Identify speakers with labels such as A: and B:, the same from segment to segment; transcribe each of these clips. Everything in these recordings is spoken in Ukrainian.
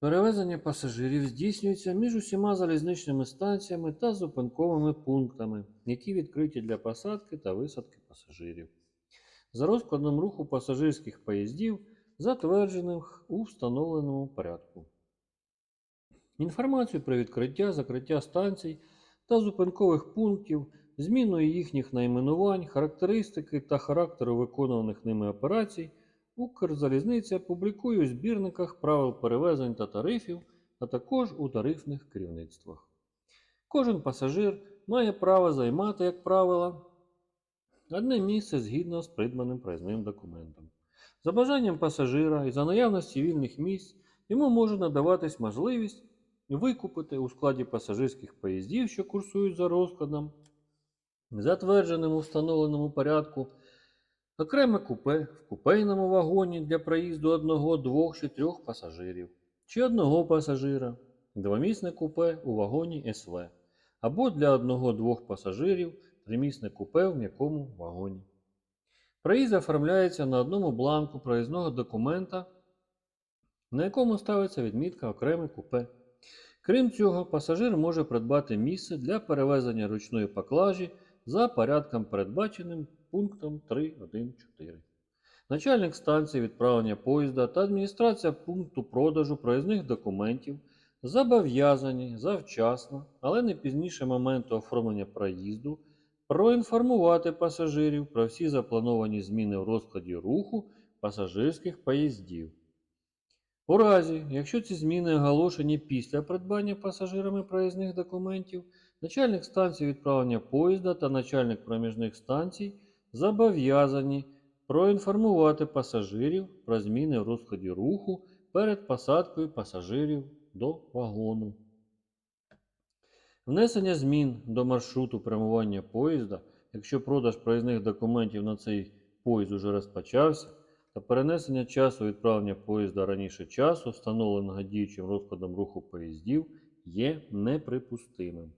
A: Перевезення пасажирів здійснюється між усіма залізничними станціями та зупинковими пунктами, які відкриті для посадки та висадки пасажирів. За розкладом руху пасажирських поїздів, затверджених у встановленому порядку. Інформацію про відкриття, закриття станцій та зупинкових пунктів, зміною їхніх найменувань, характеристики та характеру виконуваних ними операцій Укрзалізниця публікує у збірниках правил перевезень та тарифів, а також у тарифних керівництвах. Кожен пасажир має право займати, як правило, одне місце згідно з придбаним проїзним документом. За бажанням пасажира і за наявності вільних місць йому може надаватись можливість викупити у складі пасажирських поїздів, що курсують за розкладом, затвердженим у встановленому порядку, окреме купе в купейному вагоні для проїзду одного, двох чи трьох пасажирів, чи одного пасажира, двомісне купе у вагоні СВ, або для одного-двох пасажирів тримісне купе в м'якому вагоні. Проїзд оформляється на одному бланку проїзного документа, на якому ставиться відмітка окреме купе. Крім цього, пасажир може придбати місце для перевезення ручної поклажі за порядком, передбаченим пунктом 3.1.4. Начальник станції відправлення поїзда та адміністрація пункту продажу проїзних документів зобов'язані завчасно, але не пізніше моменту оформлення проїзду, проінформувати пасажирів про всі заплановані зміни в розкладі руху пасажирських поїздів. У разі, якщо ці зміни оголошені після придбання пасажирами проїзних документів, начальник станції відправлення поїзда та начальник проміжних станцій зобов'язані проінформувати пасажирів про зміни в розкладі руху перед посадкою пасажирів до вагону. Внесення змін до маршруту прямування поїзда, якщо продаж проїзних документів на цей поїзд уже розпочався, та перенесення часу відправлення поїзда раніше часу, встановленого діючим розкладом руху поїздів, є неприпустимим.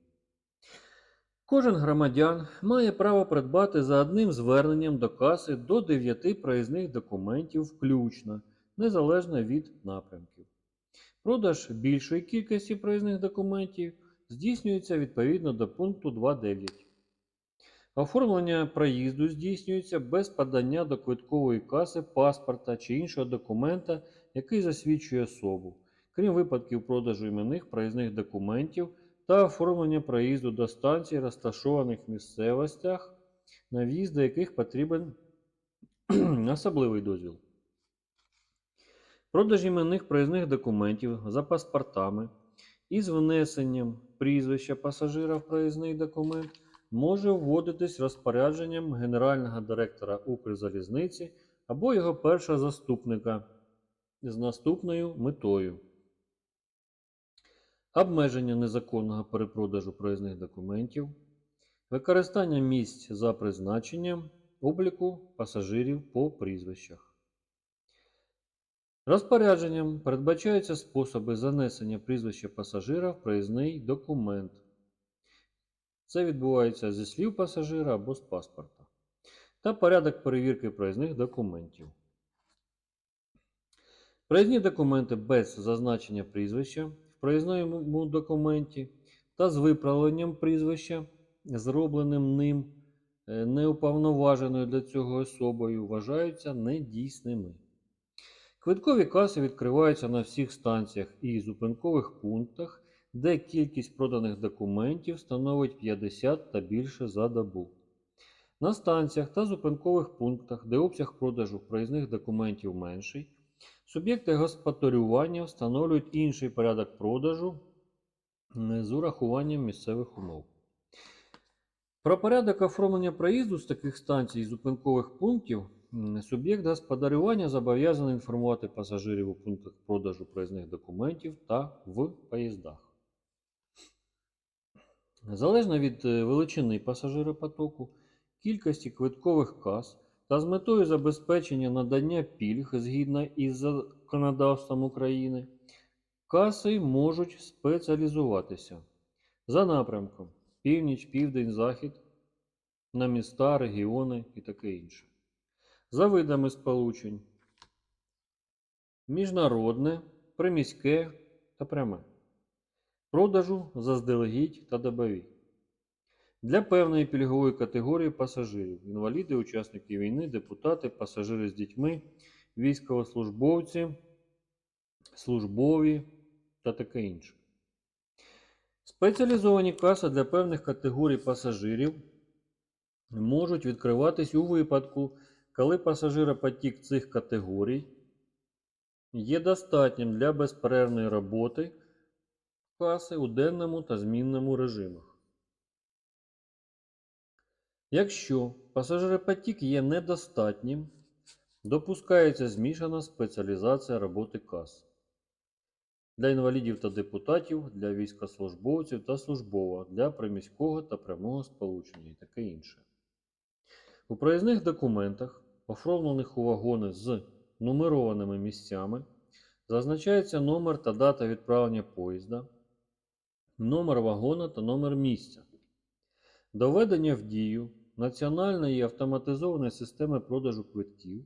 A: Кожен громадян має право придбати за одним зверненням до каси до 9 проїзних документів включно, незалежно від напрямків. Продаж більшої кількості проїзних документів здійснюється відповідно до пункту 2.9. Оформлення проїзду здійснюється без подання до квиткової каси паспорта чи іншого документа, який засвідчує особу, крім випадків продажу іменних проїзних документів та оформлення проїзду до станцій, розташованих в місцевостях, на в'їзд до яких потрібен особливий дозвіл. Продаж іменних проїзних документів за паспортами із внесенням прізвища пасажира в проїзний документ може вводитись розпорядженням генерального директора Укрзалізниці або його першого заступника з наступною метою. Обмеження незаконного перепродажу проїзних документів, використання місць за призначенням, обліку пасажирів по прізвищах. Розпорядженням передбачаються способи занесення прізвища пасажира в проїзний документ. Це відбувається зі слів пасажира або з паспорта. Та порядок перевірки проїзних документів. Проїзні документи без зазначення прізвища проїзному документі та з виправленням прізвища, зробленим ним е, неуповноваженою для цього особою, вважаються недійсними. Квиткові каси відкриваються на всіх станціях і зупинкових пунктах, де кількість проданих документів становить 50 та більше за добу. На станціях та зупинкових пунктах, де обсяг продажу проїзних документів менший, суб'єкти господарювання встановлюють інший порядок продажу е, з урахуванням місцевих умов. Про порядок оформлення проїзду з таких станцій і зупинкових пунктів суб'єкт господарювання зобов'язаний інформувати пасажирів у пунктах продажу проїзних документів та в поїздах. Залежно від е, величини пасажиропотоку, кількості квиткових кас та з метою забезпечення надання пільг згідно із законодавством України, каси можуть спеціалізуватися за напрямком північ, південь, захід, на міста, регіони і таке інше. За видами сполучень. Міжнародне, приміське, та пряме. Продажу заздалегідь та добові. Для певної пільгової категорії пасажирів інваліди, учасники війни, депутати, пасажири з дітьми, військовослужбовці, службові та таке інше. Спеціалізовані каси для певних категорій пасажирів можуть відкриватись у випадку, коли пасажиропотік цих категорій є достатнім для безперервної роботи каси у денному та змінному режимах. Якщо пасажиропотік є недостатнім, допускається змішана спеціалізація роботи кас для інвалідів та депутатів, для військовослужбовців та службова, для приміського та прямого сполучення і таке інше. У проїзних документах, оформлених у вагони з нумерованими місцями, зазначається номер та дата відправлення поїзда, номер вагона та номер місця. Доведення в дію національної автоматизованої системи продажу квитків.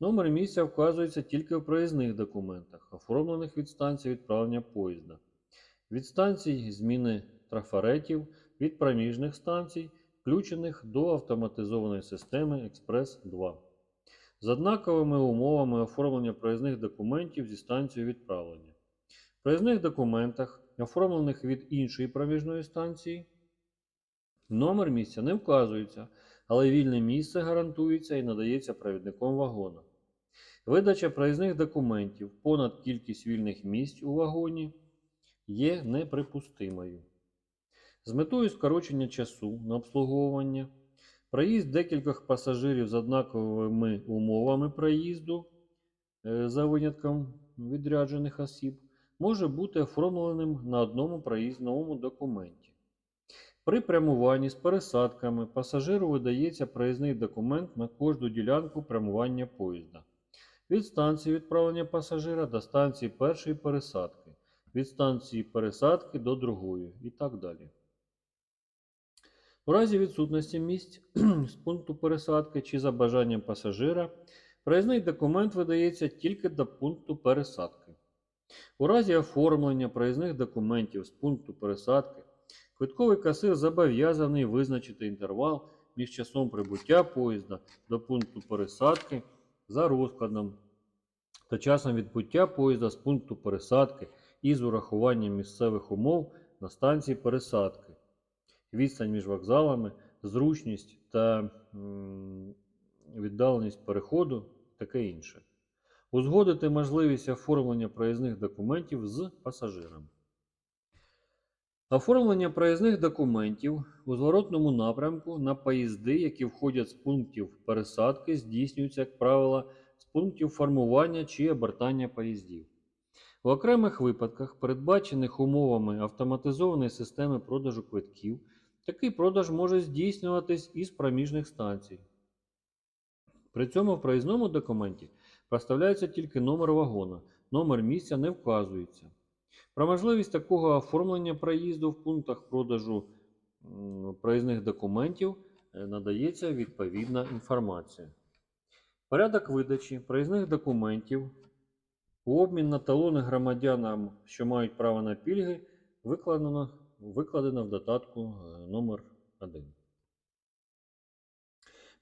A: Номер місця вказується тільки в проїзних документах, оформлених від станції відправлення поїзда, від станцій зміни трафаретів, від проміжних станцій, включених до автоматизованої системи Експрес-2, з однаковими умовами оформлення проїзних документів зі станцією відправлення. В проїзних документах, оформлених від іншої проміжної станції, номер місця не вказується, але вільне місце гарантується і надається провідником вагона. Видача проїзних документів понад кількість вільних місць у вагоні є неприпустимою. З метою скорочення часу на обслуговування, проїзд декількох пасажирів з однаковими умовами проїзду е, за винятком відряджених осіб може бути оформленим на одному проїзному документі. При прямуванні з пересадками пасажиру видається проїзний документ на кожну ділянку прямування поїзда. Від станції відправлення пасажира до станції першої пересадки, від станції пересадки до другої і так далі. У разі відсутності місць з пункту пересадки чи за бажанням пасажира, проїзний документ видається тільки до пункту пересадки. У разі оформлення проїзних документів з пункту пересадки, квитковий касир зобов'язаний визначити інтервал між часом прибуття поїзда до пункту пересадки за розкладом та часом відбуття поїзда з пункту пересадки із урахуванням місцевих умов на станції пересадки, відстань між вокзалами, зручність та віддаленість переходу, таке інше. Узгодити можливість оформлення проїзних документів з пасажиром. Оформлення проїзних документів у зворотному напрямку на поїзди, які входять з пунктів пересадки, здійснюється, як правило, з пунктів формування чи обертання поїздів. У окремих випадках, передбачених умовами автоматизованої системи продажу квитків, такий продаж може здійснюватись із проміжних станцій. При цьому в проїзному документі проставляється тільки номер вагона, номер місця не вказується. Про можливість такого оформлення проїзду в пунктах продажу проїзних документів е, надається відповідна інформація. Порядок видачі проїзних документів у обмін на талони громадянам, що мають право на пільги, викладено, викладено в додатку е, номер 1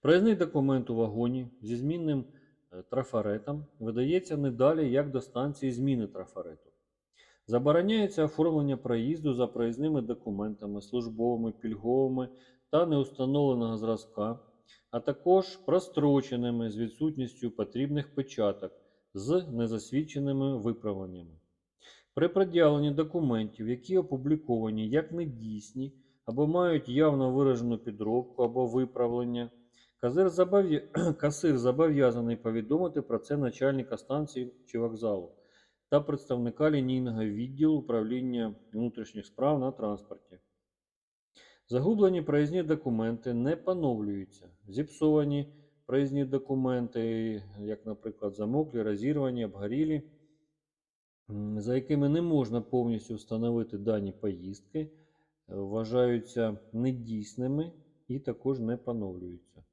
A: Проїзний документ у вагоні зі змінним е, трафаретом видається не далі, як до станції зміни трафарету. Забороняється оформлення проїзду за проїзними документами, службовими, пільговими та неустановленого зразка, а також простроченими з відсутністю потрібних печаток з незасвідченими виправленнями. При пред'явленні документів, які опубліковані як недійсні або мають явно виражену підробку або виправлення, Касир зобов'я- Касир зобов'язаний повідомити про це начальника станції чи вокзалу та представника лінійного відділу управління внутрішніх справ на транспорті. Загублені проїзні документи не поновлюються. Зіпсовані проїзні документи, як, наприклад, замоклі, розірвані, обгорілі, за якими не можна повністю встановити дані поїздки, е, вважаються недійсними і також не поновлюються.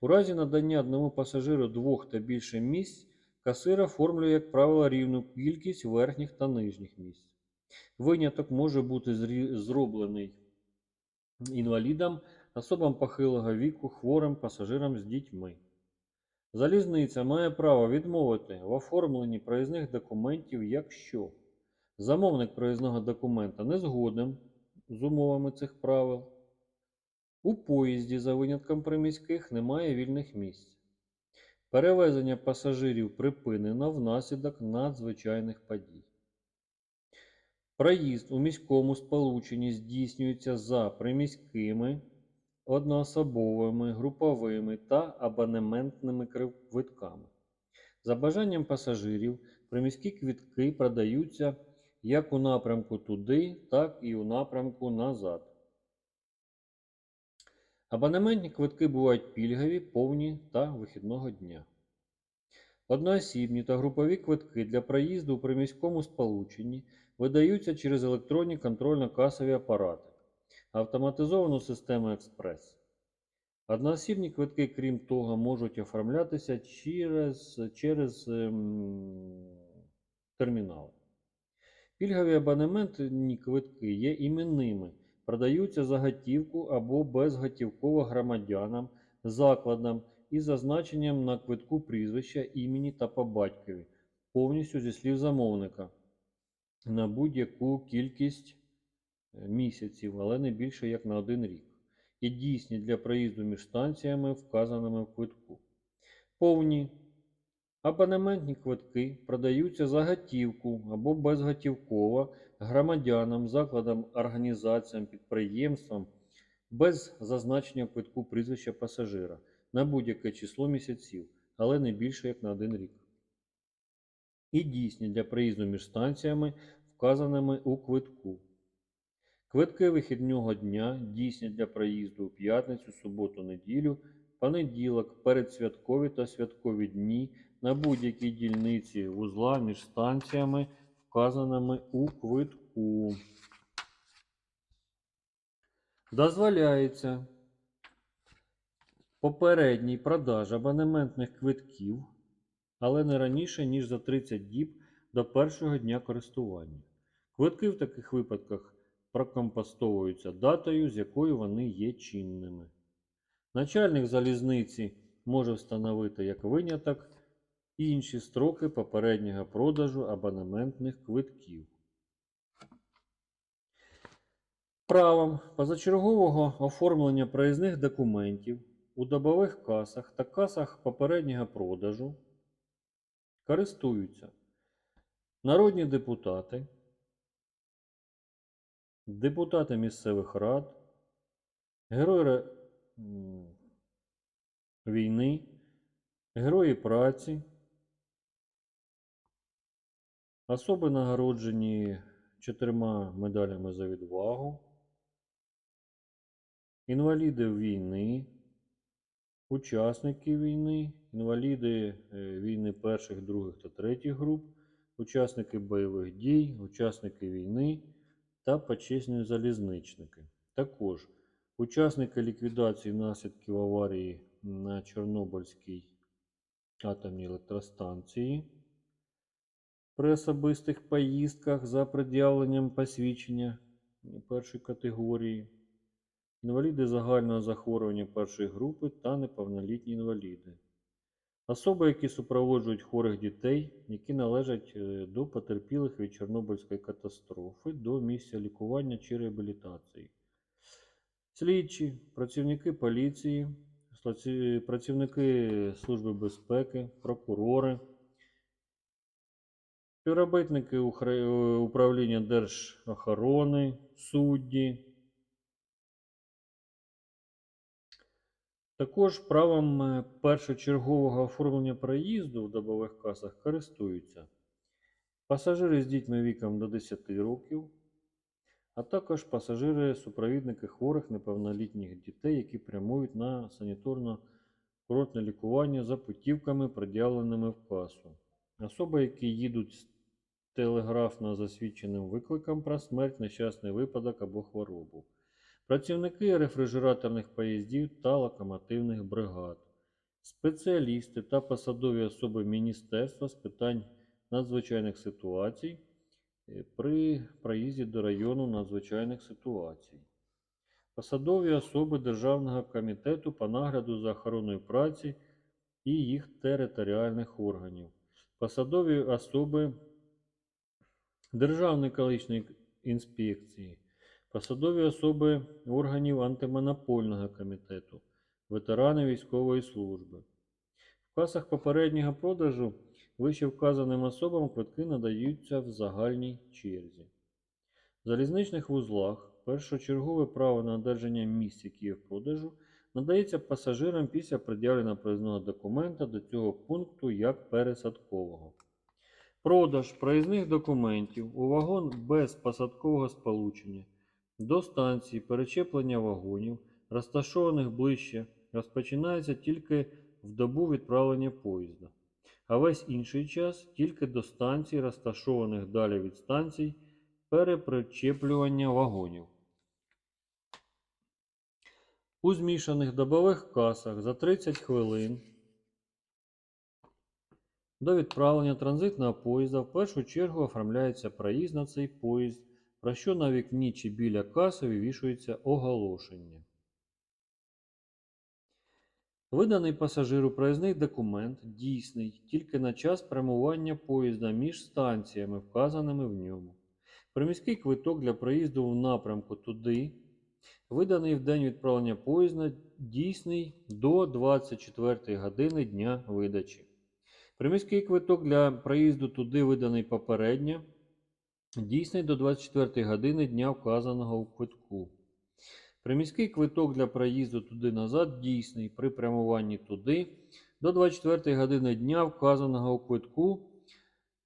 A: У разі надання одному пасажиру двох та більше місць касир оформлює, як правило, рівну кількість верхніх та нижніх місць. Виняток може бути зроблений інвалідам, особам похилого віку, хворим пасажирам з дітьми. Залізниця має право відмовити в оформленні проїзних документів, якщо замовник проїзного документа не згоден з умовами цих правил. У поїзді, за винятком приміських, немає вільних місць. Перевезення пасажирів припинено внаслідок надзвичайних подій. Проїзд у міському сполученні здійснюється за приміськими, одноособовими, груповими та абонементними квитками. За бажанням пасажирів, приміські квитки продаються як у напрямку туди, так і у напрямку назад. Абонементні квитки бувають пільгові, повні та вихідного дня. Одноосібні та групові квитки для проїзду у приміському сполученні видаються через електронні контрольно-касові апарати, автоматизовану систему експрес. Одноосібні квитки, крім того, можуть оформлятися через, через ем, термінали. Пільгові абонементні квитки є іменними, продаються за готівку або безготівково громадянам, закладам із зазначенням на квитку прізвища, імені та по батькові, повністю зі слів замовника на будь-яку кількість е, місяців, але не більше як на один рік, і дійсні для проїзду між станціями, вказаними в квитку. Повні абонементні квитки продаються за готівку або безготівково громадянам, закладам, організаціям, підприємствам без зазначення квитку прізвища пасажира на будь-яке число місяців, але не більше як на один рік. І дійсні для проїзду між станціями, вказаними у квитку. Квитки вихідного дня дійсні для проїзду у п'ятницю, суботу, неділю, понеділок, передсвяткові та святкові дні на будь-якій дільниці вузла між станціями, вказаними у квитку. Дозволяється попередній продаж абонементних квитків, але не раніше, ніж за 30 діб до першого дня користування. Квитки в таких випадках прокомпостовуються датою, з якою вони є чинними. Начальник залізниці може встановити як виняток інші строки попереднього продажу абонементних квитків. Правом позачергового оформлення проїзних документів у добових касах та касах попереднього продажу користуються народні депутати, депутати місцевих рад, герої війни, герої праці, особи нагороджені чотирма медалями за відвагу, інваліди війни, учасники війни, інваліди е, війни перших, других та третіх груп, учасники бойових дій, учасники війни та почесні залізничники. Також учасники ліквідації наслідків аварії на Чорнобильській атомній електростанції при особистих поїздках за пред'явленням посвідчення першої категорії, інваліди загального захворювання першої групи та неповнолітні інваліди. Особи, які супроводжують хворих дітей, які належать е, до потерпілих від Чорнобильської катастрофи до місця лікування чи реабілітації. Слідчі, працівники поліції, працівники Служби безпеки, прокурори, співробітники управління Держохорони, судді. Також правом е, першочергового оформлення проїзду в добових касах користуються пасажири з дітьми віком до 10 років, а також пасажири-супровідники хворих неповнолітніх дітей, які прямують на санаторно-курортне лікування за путівками, пред'явленими в касу. Особи, які їдуть з телеграфно засвідченим викликом про смерть, нещасний випадок або хворобу. Працівники рефрижераторних поїздів та локомотивних бригад. спеціалісти та посадові особи Міністерства з питань надзвичайних ситуацій е, при проїзді до району надзвичайних ситуацій. Посадові особи Державного комітету по нагляду за охороною праці і їх територіальних органів. Посадові особи Державної екологічної інспекції, посадові особи органів антимонопольного комітету, ветерани військової служби. В касах попереднього продажу вище вказаним особам квитки надаються в загальній черзі. В залізничних вузлах першочергове право на одержання місць, які в продажу, надається пасажирам після пред'явлення проїзного документа до цього пункту як пересадкового. Продаж проїзних документів у вагон без посадкового сполучення до станції перечеплення вагонів, розташованих ближче, розпочинається тільки в добу відправлення поїзда, а весь інший час тільки до станцій, розташованих далі від станцій перепричеплювання вагонів. У змішаних добових касах за 30 хвилин до відправлення транзитного поїзда в першу чергу оформляється проїзд на цей поїзд, про що на вікні чи біля каси вивішується оголошення. Виданий пасажиру проїзний документ дійсний тільки на час прямування поїзда між станціями, вказаними в ньому. Приміський квиток для проїзду в напрямку туди, виданий в день відправлення поїзда, дійсний до 24 години дня видачі. Приміський квиток для проїзду туди виданий попередньо, дійсний до 24 години дня вказаного у квитку. Приміський квиток для проїзду туди-назад дійсний при прямуванні туди до 24 години дня вказаного у квитку,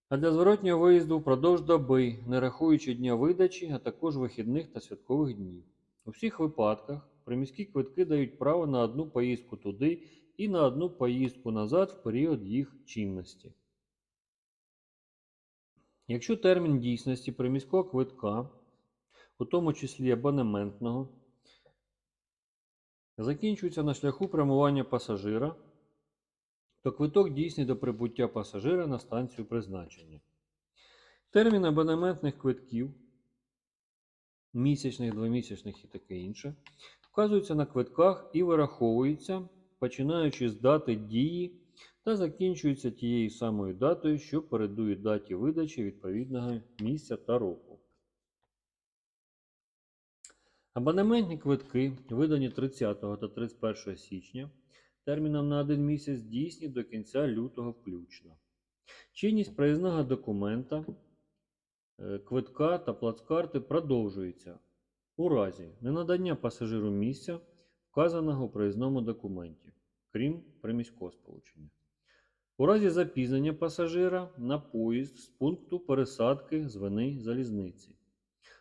A: а для зворотнього виїзду впродовж доби, не рахуючи дня видачі, а також вихідних та святкових днів. У всіх випадках приміські квитки дають право на одну поїздку туди і на одну поїздку назад в період їх чинності. Якщо термін дійсності приміського квитка, у тому числі абонементного, закінчується на шляху прямування пасажира, то квиток дійсний до прибуття пасажира на станцію призначення. Термін абонементних квитків, місячних, двомісячних і таке інше, вказується на квитках і вираховується, починаючи з дати дії та закінчується тією самою датою, що передує даті видачі відповідного місця та року. Абонементні квитки, видані 30 та 31 січня, терміном на один місяць дійсні до кінця лютого включно. Чинність проїзного документа, е, квитка та плацкарти продовжується у разі ненадання пасажиру місця, вказаного у проїзному документі, крім приміського сполучення. У разі запізнення пасажира на поїзд з пункту пересадки з вини залізниці.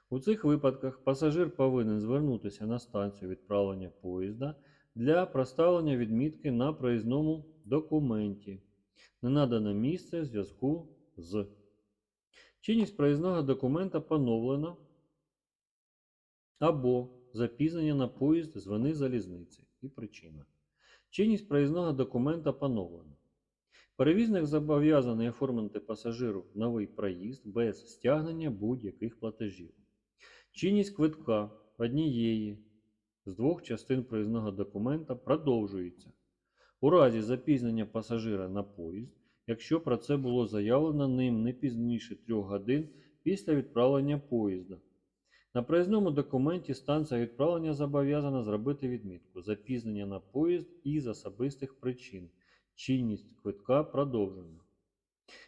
A: У цих випадках пасажир повинен звернутися на станцію відправлення поїзда для проставлення відмітки на проїзному документі. Ненадане місце в зв'язку з. Чинність проїзного документа поновлена або запізнення на поїзд з вини залізниці і причина. Чинність проїзного документа поновлена. Перевізник зобов'язаний оформити пасажиру новий проїзд без стягнення будь-яких платежів. Чинність квитка однієї з двох частин проїзного документа продовжується. У разі запізнення пасажира на поїзд, якщо про це було заявлено ним не пізніше 3 годин після відправлення поїзда. На проїзному документі станція відправлення зобов'язана зробити відмітку запізнення на поїзд із особистих причин. Чинність квитка продовжена.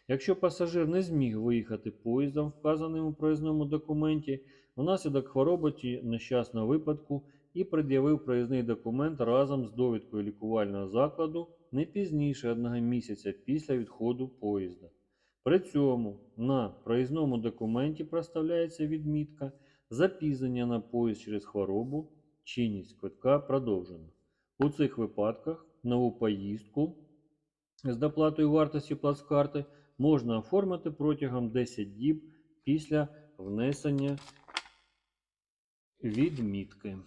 A: Якщо пасажир не зміг виїхати поїздом, вказаним у проїзному документі, внаслідок хвороби чи нещасного випадку і пред'явив проїзний документ разом з довідкою лікувального закладу не пізніше одного місяця після відходу поїзда. При цьому на проїзному документі проставляється відмітка запізнення на поїзд через хворобу, чинність квитка продовжена. У цих випадках нову поїздку з доплатою вартості плацкарти можна оформити протягом 10 діб після внесення відмітки.